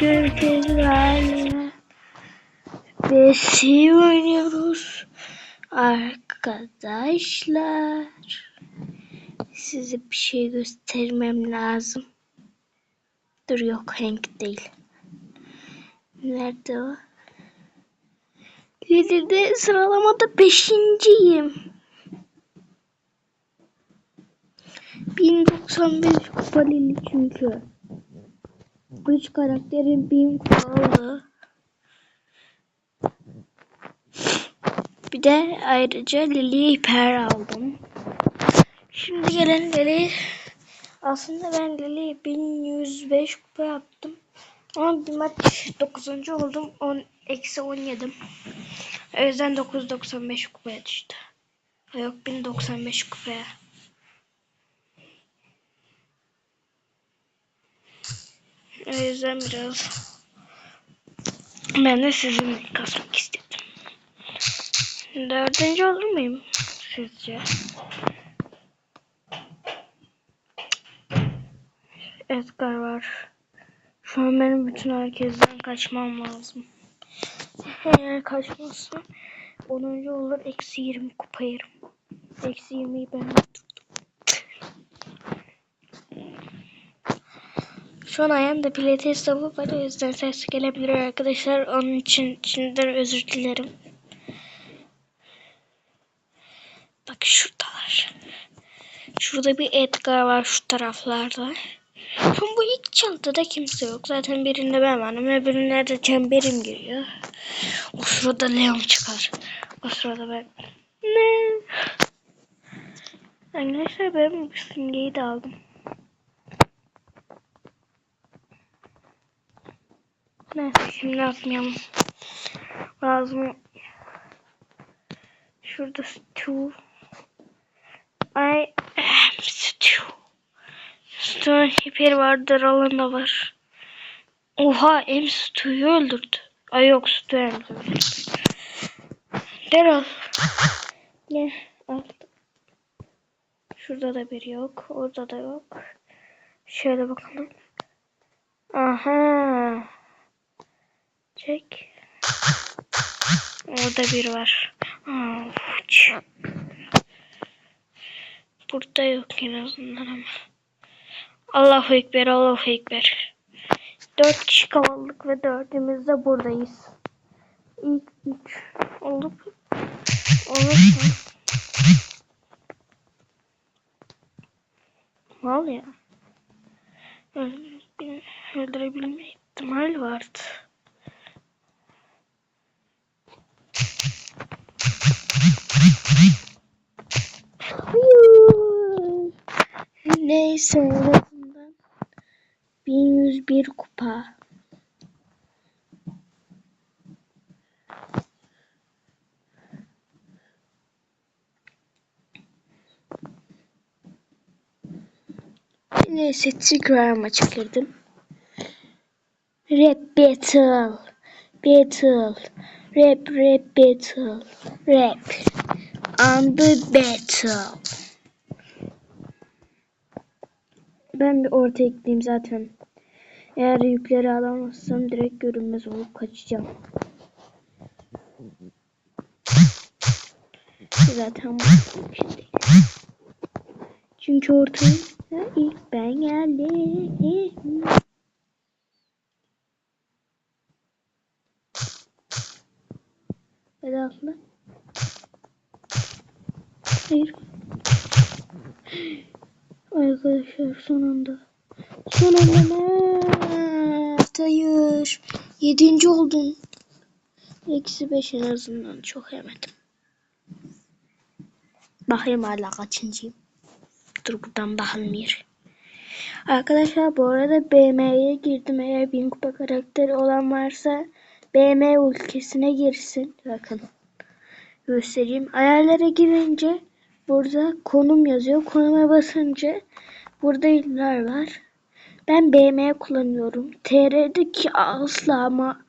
Görüntülerle Besi oynuyoruz. Arkadaşlar size bir şey göstermem lazım. Dur yok Hank değil. Nerede o? Lidl'de sıralamada beşinciyim. 1095 kupa Lili çünkü. 3 karakterin 1000 kupa aldı. Bir de ayrıca Lili'ye hiper aldım. Şimdi gelen Lili aslında ben Lili'ye 1105 kupa yaptım. Ama bir maç 9. oldum. 10 eksi 10 yedim. O yüzden 995 kupaya düştü. Yok 1095 kupaya. O yüzden biraz ben de sizinle kasmak istedim. Dördüncü olur muyum sizce? Edgar var. Şu an benim bütün herkesten kaçmam lazım. Eğer kaçmazsam 10. olur eksi 20 kupa yerim. Eksi 20'yi ben tuttum. Şu an ayağımda pilates topu var o yüzden ses gelebilir arkadaşlar. Onun için şimdiden özür dilerim. Bak şuradalar. Şurada bir Edgar var şu taraflarda. Şu bu ilk çantada kimse yok. Zaten birinde ben varım. Öbüründe de çemberim giriyor. O sırada Leon çıkar. O sırada ben... Ne? Arkadaşlar ben bu simgeyi de aldım. Neyse şimdi atmayalım. Lazım. Şurada Stu. I am Stu. Stu'nun hiperi vardır alanda var. Oha em Stu'yu öldürdü. Ay yok Stu em öldürdü. Derhal. Ne? Al. Şurada da biri yok. Orada da yok. Şöyle bakalım. Aha. Çek. Orada bir var. Burada yok en azından ama. Allahu Ekber, Allahu Ekber. Dört kişi kaldık ve dördümüz de buradayız. İlk üç olup olursa. Mal ya. Öldürebilme, öldürebilme ihtimal vardı. Hayır. Neyse en azından 1101 kupa. Neyse tekrar maça girdim. Rap battle. Battle. Rap rap battle. Rap. On the battle. Ben bir orta ekleyeyim zaten. Eğer yükleri alamazsam direkt görünmez olup kaçacağım. Zaten bu şimdi. Çünkü ortaya ilk ben geldim. Hadi atla. Hayır. Arkadaşlar son anda. Son. Hayır. Yedinci oldun. Eksi beş en azından çok yemedim. Bakayım hala kaçıncıyım. Dur buradan bakılmıyor. Arkadaşlar bu arada BM'ye girdim. Eğer bin kupa karakteri olan varsa BM ülkesine girsin. Bakın. Göstereyim. Ayarlara girince burada konum yazıyor. Konuma basınca burada iller var. Ben BM kullanıyorum. TR'deki asla ama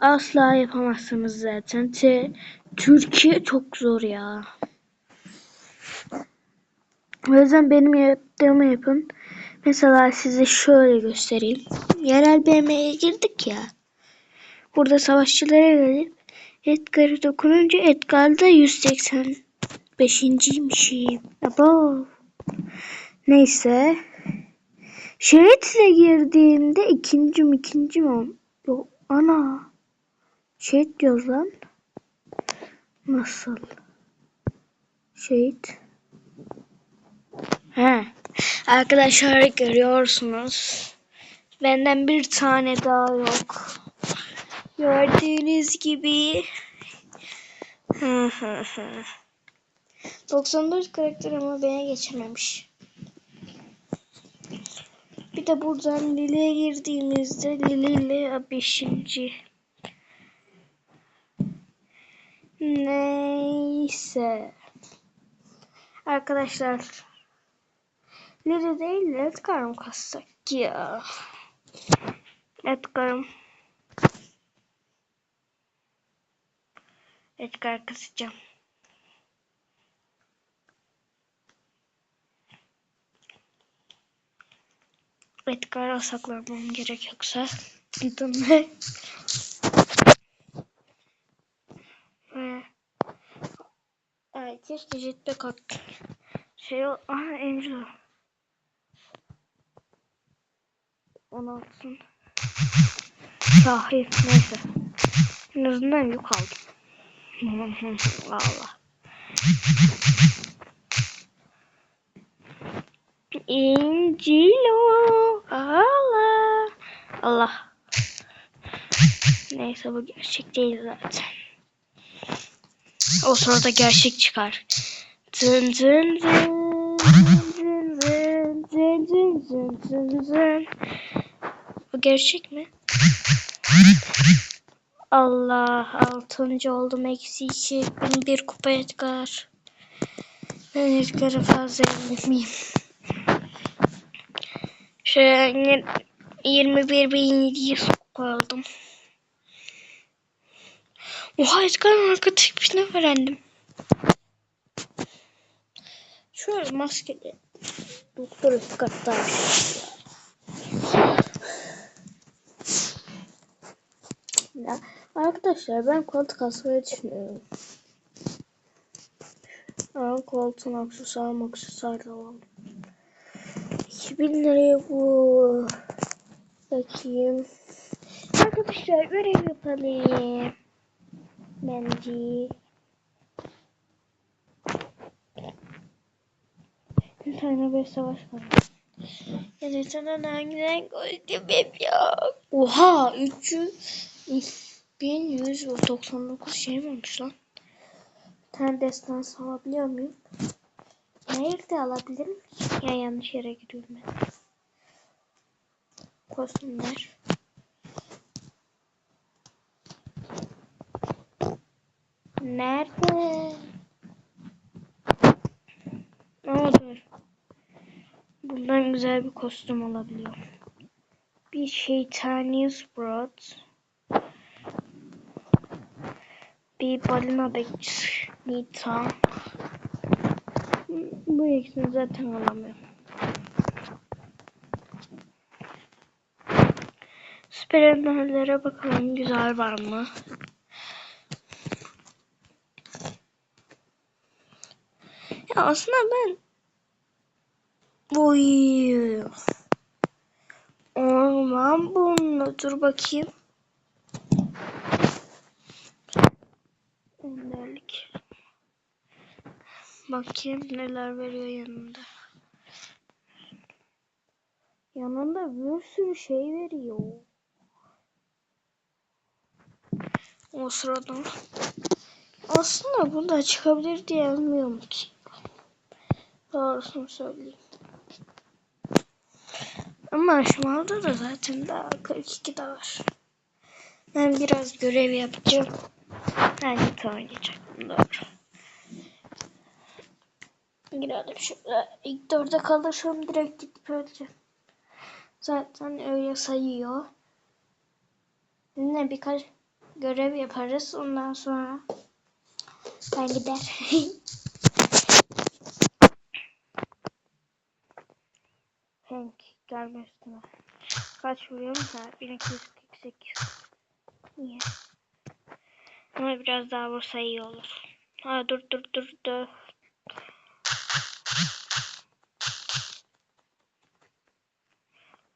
asla yapamazsınız zaten. T Türkiye çok zor ya. O yüzden benim yaptığımı yapın. Mesela size şöyle göstereyim. Yerel BM'ye girdik ya. Burada savaşçılara gelip Edgar'ı dokununca Edgar'da 185.ymişim. Abo. Neyse. Şeritle girdiğimde ikincim ikincim. Yok ana. Şehit diyoruz lan. Nasıl? Şehit. He. Arkadaşlar görüyorsunuz. Benden bir tane daha yok. Gördüğünüz gibi. Hı hı hı. 94 karakter ama beni geçememiş. Bir de buradan Lili'ye girdiğimizde Lili ile 5. Neyse. Arkadaşlar Lili değil de Edgar'ım kassak ya. Edgar'ım. Edgar kasacağım. Edgar'a saklanmam gerek yoksa gidin ve keşke jetpack at. Şey o. Aha Angel. Onu atsın. Sahip neyse. En azından yük aldım. Allah. İncilo. Allah. Neyse bu gerçek değil zaten. O sırada gerçek çıkar. Zın zın zın zın zın zın zın zın zın. Bu gerçek mi? Allah altıncı oldum eksi iki. Benim bir kupa Edgar. Ben Edgar'ı fazla yenilmeyeyim. Şöyle 21.700 koydum. Oha Edgar'ın arka tipini öğrendim. Şöyle maskeli. Doktor Edgar'da. Ya, arkadaşlar ben koltuk asmayı düşünüyorum. Aa, koltuğun aksesuar aksesuar da alalım. 2000 liraya bu. Bakayım. Arkadaşlar görev yapalım. Bence. Bir tane bir savaş var. Yani sana hangiden koydum ya. Oha 300 1199 şey olmuş lan? Bir tane destan alabiliyor muyum? Nerede alabilirim? Ya yanlış yere gidiyorum ben. Kostümler. Nerede? Aa dur. Bundan güzel bir kostüm alabiliyorum. Bir şeytanius brot. Bir balina bekçisi. Nita. Bu ikisini zaten alamıyorum. Süper Ender'lere bakalım güzel var mı? Ya aslında ben Oy. Orman bununla dur bakayım. Enderlik. Bakayım neler veriyor yanında. Yanında bir sürü şey veriyor. O sırada aslında bunda çıkabilir diye bilmiyorum ki. Doğrusunu söyleyeyim. Ama anda da zaten daha 42 de var. Ben biraz görev yapacağım. Ben git oynayacaktım doğru. Girelim şurada. İlk dörde kalırsam direkt gidip öleceğim. Zaten öyle sayıyor. Yine birkaç görev yaparız. Ondan sonra ben gider. Thank you. gelme üstüme. Kaç vuruyorum? Ha 1248. Niye? Ama biraz daha vursa iyi olur. Ha dur dur dur dur.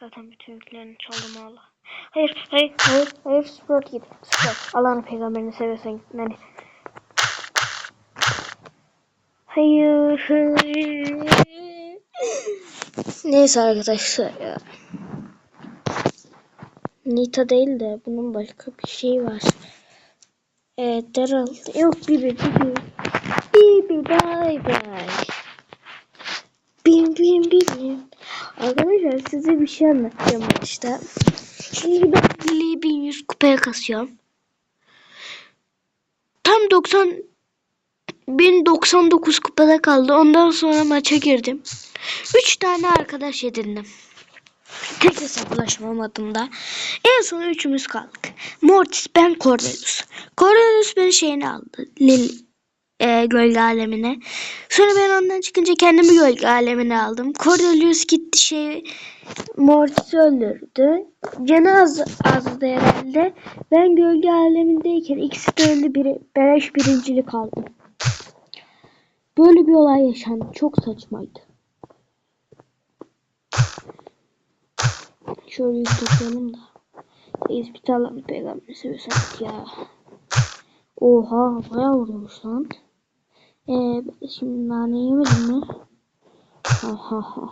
Zaten bütün yüklerini çaldım Allah. Hayır, hayır, hayır, hayır, Sprout git. Sprout, Allah'ın peygamberini seviyorsan gitmeli. Hayır, hayır. Neyse arkadaşlar ya. Nita değil de bunun başka bir şeyi var. Evet, Daryl. Yok, Bibi, Bibi. Bibi, bye bye. Bim bim bim. Arkadaşlar size bir şey anlatacağım işte. Şimdi ben Lili'yi 1100 kupaya kasıyorum. Tam 90 1099 kupada kaldı. Ondan sonra maça girdim. 3 tane arkadaş edindim. Tek hesaplaşmam adında. En son üçümüz kaldık. Mortis, ben, Cordelius. Cordelius beni şeyini aldı. Lily e, gölge alemine. Sonra ben ondan çıkınca kendimi gölge alemine aldım. Cordelius gitti şey Mortis'i öldürdü. Canı az, azdı herhalde. Ben gölge alemindeyken ikisi de öldü. Biri, beleş birincilik aldım. Böyle bir olay yaşandı. Çok saçmaydı. Şöyle toplayalım da. Reis bir tane peygamber seviyorsan ya. Oha bayağı vuruyormuş lan. Ee, şimdi nane yemedim mi? Ha ha ha.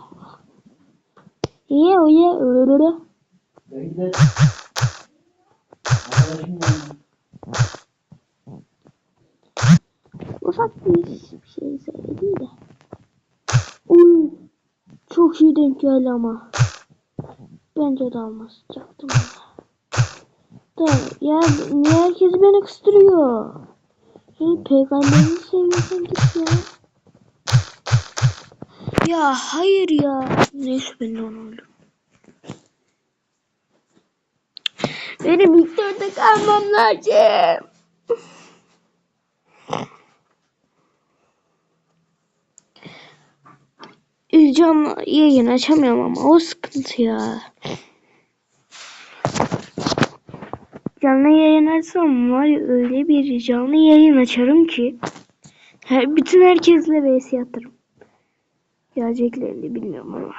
Ye o ye arkadaşım yani. Ufak bir şey söyledim de. Uy, çok iyi denk geldi ama. Bence de almayacaktım. Da ya niye herkes beni kıstırıyor? Yani peygamberini seviyorsan git ya. Ya hayır ya. Neyse ben de onu öldüm. Benim ilk dörtte kalmam lazım. Canlı yayın açamıyorum ama o sıkıntı ya. Canlı yayın açsam var ya öyle bir canlı yayın açarım ki her, bütün herkesle vs atarım. Geleceklerini bilmiyorum ama.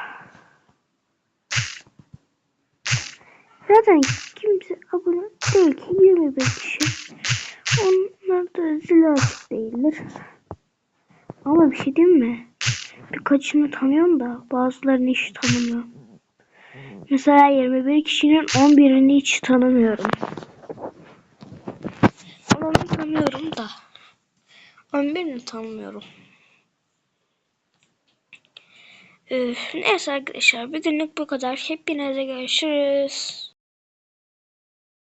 Zaten kimse abone değil ki 25 kişi. Onlar da zil değildir. Ama bir şey diyeyim mi? Birkaçını tanıyorum da bazılarını hiç tanımıyorum. Mesela 21 kişinin 11'ini hiç tanımıyorum. Olanı tanıyorum da 11'ini tanımıyorum. Ee, neyse arkadaşlar bugünlük bu kadar. Hepinize görüşürüz.